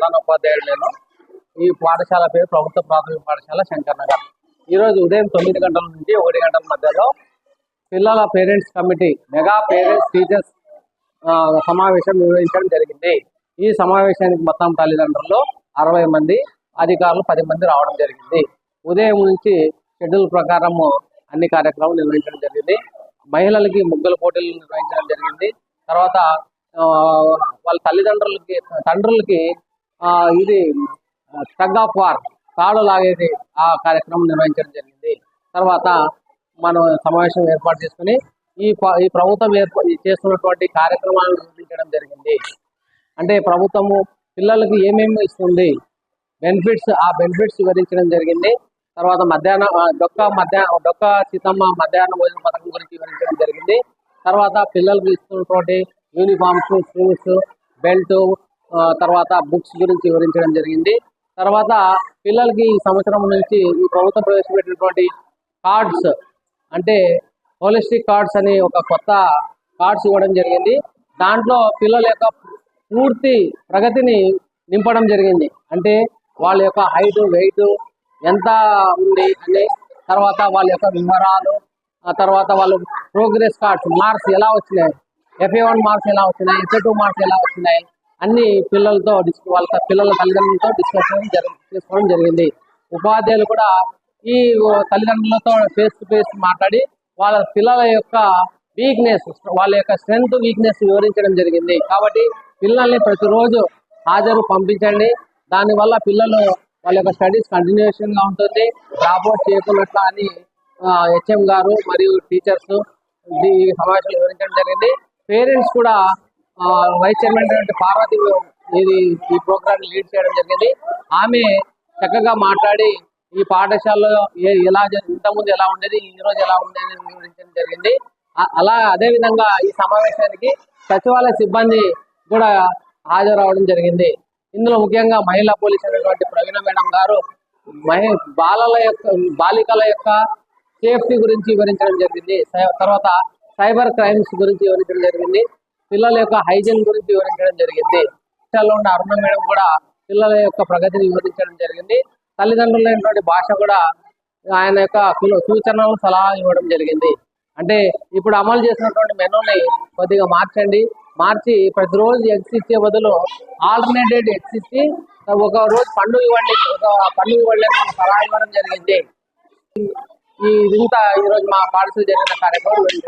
ప్రధాన ఉపాధ్యాయుడు నేను. ఈ పాఠశాల పేరు ప్రభుత్వ ప్రాథమిక పాఠశాల శంకర్నగర్. ఈరోజు ఉదయం తొమ్మిది గంటల నుంచి ఒకటి గంటల మధ్యలో పిల్లల parents committee mega parents teachers సమావేశం నిర్వహించడం జరిగింది. ఈ సమావేశానికి మొత్తం తల్లిదండ్రులు అరవై మంది అధికారులు పది మంది రావడం జరిగింది. ఉదయం నుంచి షెడ్యూల్ ప్రకారము అన్ని కార్యక్రమాలు నిర్వహించడం జరిగింది. మహిళలకి ముగ్గుల పోటీలు నిర్వహించడం జరిగింది. తర్వాత ఆ, వాళ్ళ తల్లిదండ్రులకి తండ్రులకి ఇది టగ్ ఆఫ్ వార్ తాడు లాగేది ఆ కార్యక్రమం నిర్వహించడం జరిగింది. తర్వాత మనం సమావేశం ఏర్పాటు చేసుకుని ఈ ఈ ప్రభుత్వం ఏర్పా చేస్తున్నటువంటి కార్యక్రమాలను నిర్వహించడం జరిగింది. అంటే ప్రభుత్వము పిల్లలకు ఏమేమి ఇస్తుంది బెనిఫిట్స్ ఆ బెనిఫిట్స్ వివరించడం జరిగింది. తర్వాత మధ్యాహ్నం ఆ, డొక్క మధ్యాహ్నం డొక్క సీతమ్మ మధ్యాహ్నం భోజన పథకం గురించి వివరించడం జరిగింది. తర్వాత పిల్లలకు ఇస్తున్నటువంటి యూనిఫామ్స్ షూస్ బెల్ట్ తర్వాత బుక్స్ గురించి వివరించడం జరిగింది. తర్వాత పిల్లలకి ఈ సంవత్సరం నుంచి ఈ ప్రభుత్వం ప్రవేశపెట్టినటువంటి కార్డ్స్ అంటే హోలిస్టిక్ కార్డ్స్ అని ఒక కొత్త కార్డ్స్ ఇవ్వడం జరిగింది. దాంట్లో పిల్లల యొక్క పూర్తి ప్రగతిని నింపడం జరిగింది. అంటే వాళ్ళ యొక్క హైట్ వెయిట్ ఎంత ఉంది అని తర్వాత వాళ్ళ యొక్క వివరాలు ఆ తర్వాత వాళ్ళు ప్రోగ్రెస్ కార్డ్స్ మార్క్స్ ఎలా వచ్చినాయి ఎఫ్ఏ వన్ మార్క్స్ ఎలా వచ్చినాయి ఎఫ్ఏ టూ మార్క్స్ ఎలా వచ్చినాయి అన్ని పిల్లలతో డిస్ వాళ్ళ పిల్లల తల్లిదండ్రులతో డిస్కషన్ చేసుకోవడం జరిగింది. ఉపాధ్యాయులు కూడా ఈ తల్లిదండ్రులతో ఫేస్ టు ఫేస్ మాట్లాడి వాళ్ళ పిల్లల యొక్క వీక్నెస్ వాళ్ళ యొక్క స్ట్రెంగ్త్ వీక్నెస్ వివరించడం జరిగింది. కాబట్టి పిల్లల్ని ప్రతిరోజు హాజరు పంపించండి. దానివల్ల పిల్లలు వాళ్ళ యొక్క స్టడీస్ కంటిన్యూషన్గా ఉంటుంది. డ్రాప్అవుట్ చేయకున్నట్లు అని హెచ్ఎం గారు మరియు టీచర్స్ ఈ సమావేశంలో వివరించడం జరిగింది. పేరెంట్స్ కూడా వైస్ చైర్మన్ అయినటువంటి పార్వతి ఇది ఈ ప్రోగ్రామ్ లీడ్ చేయడం జరిగింది. ఆమె చక్కగా మాట్లాడి ఈ పాఠశాలలో ఎలా ఇంతకుముందు ఎలా ఉండేది ఈ రోజు ఎలా ఉండేది వివరించడం జరిగింది. అలా అదే విధంగా ఈ సమావేశానికి సచివాలయ సిబ్బంది కూడా హాజరవడం జరిగింది. ఇందులో ముఖ్యంగా మహిళా పోలీస్ అయినటువంటి ప్రవీణ మేడం గారు మహి బాలల యొక్క బాలికల యొక్క సేఫ్టీ గురించి వివరించడం జరిగింది. సై- తర్వాత సైబర్ క్రైమ్స్ గురించి వివరించడం జరిగింది. పిల్లల యొక్క హైజీన్ గురించి వివరించడం జరిగింది. పాఠశాలలో ఉన్న అరుణ మేడం కూడా పిల్లల యొక్క ప్రగతిని వివరించడం జరిగింది. తల్లిదండ్రులైనటువంటి భాష కూడా ఆయన యొక్క పిల్ల- సూచనలు సలహా ఇవ్వడం జరిగింది. అంటే ఇప్పుడు అమలు చేసినటువంటి మెనూని కొద్దిగా మార్చండి. మార్చి ప్రతిరోజు ఎగ్స్ ఇచ్చే బదులు ఆల్టర్నేటెడ్ ఎగ్స్ ఇచ్చి ఒక రోజు పండు ఇవ్వండి ఒక పండు ఇవ్వండి అని మనం సలహా ఇవ్వడం జరిగింది. ఈ ఇంత ఈ రోజు మా పాఠశాల జరిగిన కార్యక్రమం.